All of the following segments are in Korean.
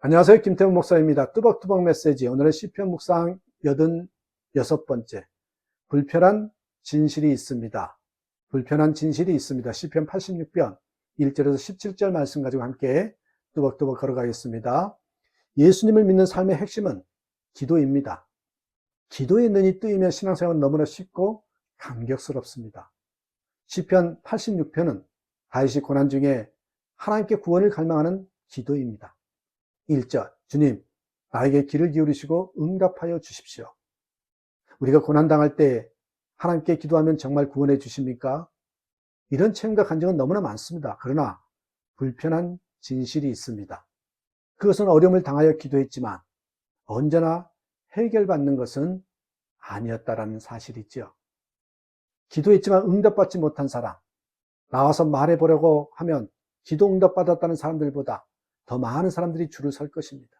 안녕하세요. 김태훈 목사입니다. 뚜벅뚜벅 메시지. 오늘은 시편 묵상 86번째. 불편한 진실이 있습니다. 불편한 진실이 있습니다. 시편 86편 1절에서 17절 말씀 가지고 함께 뚜벅뚜벅 걸어가겠습니다. 예수님을 믿는 삶의 핵심은 기도입니다. 기도의 눈이 뜨이면 신앙생활은 너무나 쉽고 감격스럽습니다. 시편 86편은 다윗이 고난 중에 하나님께 구원을 갈망하는 기도입니다. 1절 주님 나에게 귀를 기울이시고 응답하여 주십시오. 우리가 고난당할 때 하나님께 기도하면 정말 구원해 주십니까? 이런 체험과 간증은 너무나 많습니다. 그러나 불편한 진실이 있습니다. 그것은 어려움을 당하여 기도했지만 언제나 해결받는 것은 아니었다라는 사실이죠. 기도했지만 응답받지 못한 사람, 나와서 말해보려고 하면 기도 응답받았다는 사람들보다 더 많은 사람들이 줄을 설 것입니다.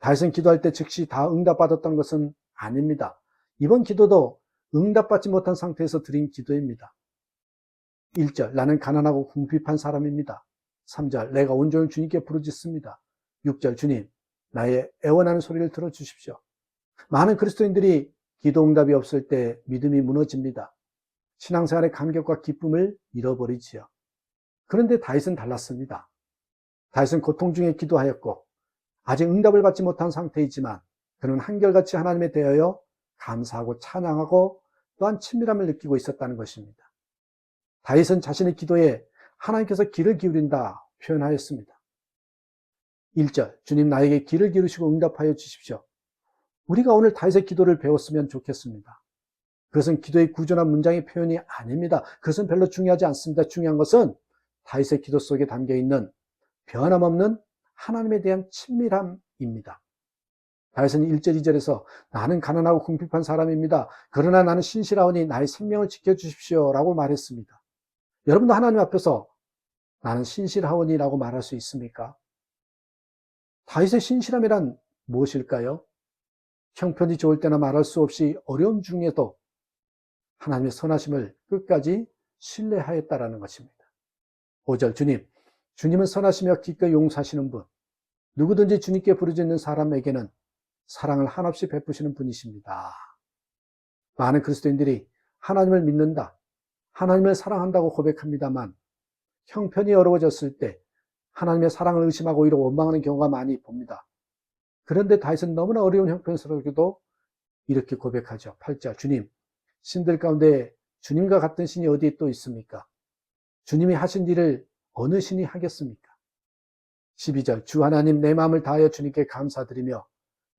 다윗은 기도할 때 즉시 다 응답받았던 것은 아닙니다. 이번 기도도 응답받지 못한 상태에서 드린 기도입니다. 1절, 나는 가난하고 궁핍한 사람입니다. 3절, 내가 온종일 주님께 부르짖습니다. 6절, 주님, 나의 애원하는 소리를 들어 주십시오. 많은 그리스도인들이 기도 응답이 없을 때 믿음이 무너집니다. 신앙생활의 감격과 기쁨을 잃어버리지요. 그런데 다윗은 달랐습니다. 다윗은 고통 중에 기도하였고 아직 응답을 받지 못한 상태이지만 그는 한결같이 하나님에 대하여 감사하고 찬양하고 또한 친밀함을 느끼고 있었다는 것입니다. 다윗은 자신의 기도에 하나님께서 귀를 기울인다 표현하였습니다. 1절 주님 나에게 귀를 기울이시고 응답하여 주십시오. 우리가 오늘 다윗의 기도를 배웠으면 좋겠습니다. 그것은 기도의 구조나 문장의 표현이 아닙니다. 그것은 별로 중요하지 않습니다. 중요한 것은 다윗의 기도 속에 담겨 있는 변함없는 하나님에 대한 친밀함입니다. 다윗은 1절, 2절에서 나는 가난하고 궁핍한 사람입니다. 그러나 나는 신실하오니 나의 생명을 지켜주십시오. 라고 말했습니다. 여러분도 하나님 앞에서 나는 신실하오니라고 말할 수 있습니까? 다윗의 신실함이란 무엇일까요? 형편이 좋을 때나 말할 수 없이 어려움 중에도 하나님의 선하심을 끝까지 신뢰하였다라는 것입니다. 5절 주님, 주님은 선하시며 기꺼이 용서하시는 분, 누구든지 주님께 부르짖는 사람에게는 사랑을 한없이 베푸시는 분이십니다. 많은 그리스도인들이 하나님을 믿는다, 하나님을 사랑한다고 고백합니다만 형편이 어려워졌을 때 하나님의 사랑을 의심하고 오히려 원망하는 경우가 많이 봅니다. 그런데 다윗은 너무나 어려운 형편스럽게도 이렇게 고백하죠. 8절 주님, 신들 가운데 주님과 같은 신이 어디에 또 있습니까? 주님이 하신 일을 어느 신이 하겠습니까? 12절 주 하나님 내 마음을 다하여 주님께 감사드리며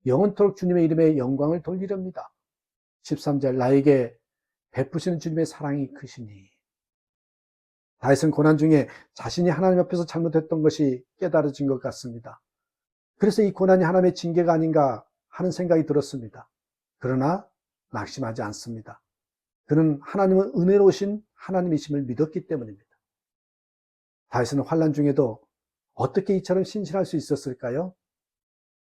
영원토록 주님의 이름에 영광을 돌리렵니다. 13절 나에게 베푸시는 주님의 사랑이 크시니 다윗은 고난 중에 자신이 하나님 앞에서 잘못했던 것이 깨달아진 것 같습니다. 그래서 이 고난이 하나님의 징계가 아닌가 하는 생각이 들었습니다. 그러나 낙심하지 않습니다. 그는 하나님은 은혜로우신 하나님이심을 믿었기 때문입니다. 다윗은 환란 중에도 어떻게 이처럼 신실할 수 있었을까요?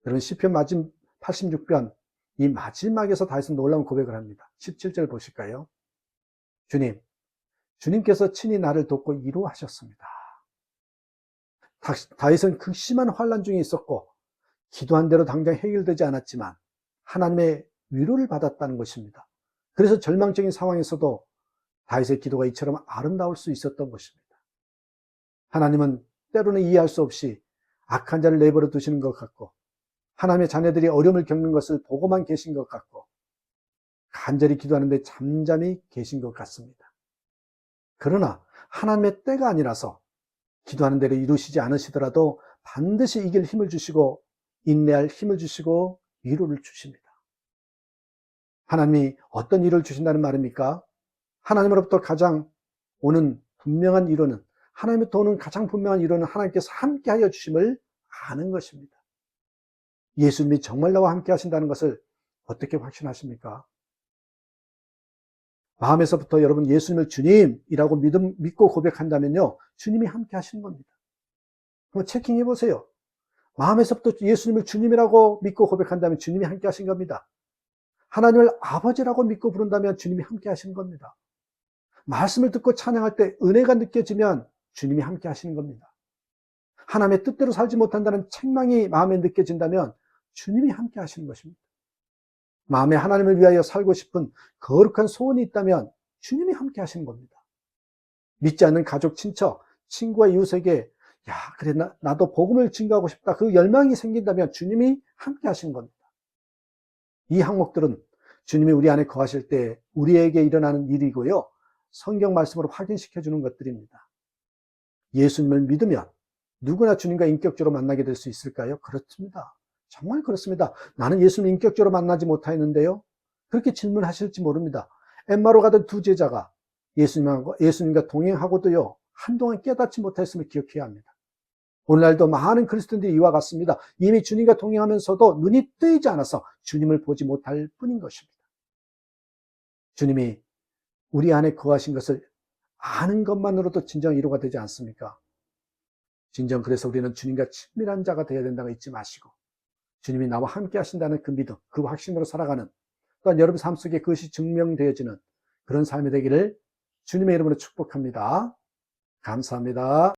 여러분 시편 맞은 86편 이 마지막에서 다윗은 놀라운 고백을 합니다. 17절 보실까요? 주님, 주님께서 친히 나를 돕고 이루하셨습니다. 다윗은 극심한 환란 중에 있었고 기도한 대로 당장 해결되지 않았지만 하나님의 위로를 받았다는 것입니다. 그래서 절망적인 상황에서도 다윗의 기도가 이처럼 아름다울 수 있었던 것입니다. 하나님은 때로는 이해할 수 없이 악한 자를 내버려 두시는 것 같고 하나님의 자녀들이 어려움을 겪는 것을 보고만 계신 것 같고 간절히 기도하는데 잠잠히 계신 것 같습니다. 그러나 하나님의 때가 아니라서 기도하는 대로 이루시지 않으시더라도 반드시 이길 힘을 주시고 인내할 힘을 주시고 위로를 주십니다. 하나님이 어떤 일을 주신다는 말입니까? 하나님으로부터 가장 오는 분명한 위로는 하나님의 오는 가장 분명한 위로는 하나님께서 함께하여 주심을 아는 것입니다. 예수님이 정말 나와 함께 하신다는 것을 어떻게 확신하십니까? 마음에서부터 여러분 예수님을 주님이라고 믿음, 믿고 고백한다면요. 주님이 함께 하시는 겁니다. 한번 체킹해 보세요. 마음에서부터 예수님을 주님이라고 믿고 고백한다면 주님이 함께 하신 겁니다. 하나님을 아버지라고 믿고 부른다면 주님이 함께 하시는 겁니다. 말씀을 듣고 찬양할 때 은혜가 느껴지면 주님이 함께 하시는 겁니다. 하나님의 뜻대로 살지 못한다는 책망이 마음에 느껴진다면 주님이 함께 하시는 것입니다. 마음에 하나님을 위하여 살고 싶은 거룩한 소원이 있다면 주님이 함께 하시는 겁니다. 믿지 않는 가족, 친척, 친구와 이웃에게 야, 그래, 나, 나도 복음을 증거하고 싶다. 그 열망이 생긴다면 주님이 함께 하시는 겁니다. 이 항목들은 주님이 우리 안에 거하실 때 우리에게 일어나는 일이고요. 성경 말씀으로 확인시켜 주는 것들입니다. 예수님을 믿으면 누구나 주님과 인격적으로 만나게 될 수 있을까요? 그렇습니다. 정말 그렇습니다. 나는 예수님 인격적으로 만나지 못하였는데요. 그렇게 질문하실지 모릅니다. 엠마로 가던 두 제자가 예수님과, 예수님과 동행하고도요, 한동안 깨닫지 못했음을 기억해야 합니다. 오늘날도 많은 그리스도인들이 이와 같습니다. 이미 주님과 동행하면서도 눈이 뜨이지 않아서 주님을 보지 못할 뿐인 것입니다. 주님이 우리 안에 거하신 것을 아는 것만으로도 진정 위로가 되지 않습니까? 진정 그래서 우리는 주님과 친밀한 자가 되어야 된다고 잊지 마시고 주님이 나와 함께 하신다는 그 믿음, 그 확신으로 살아가는 또한 여러분 삶 속에 그것이 증명되어지는 그런 삶이 되기를 주님의 이름으로 축복합니다. 감사합니다.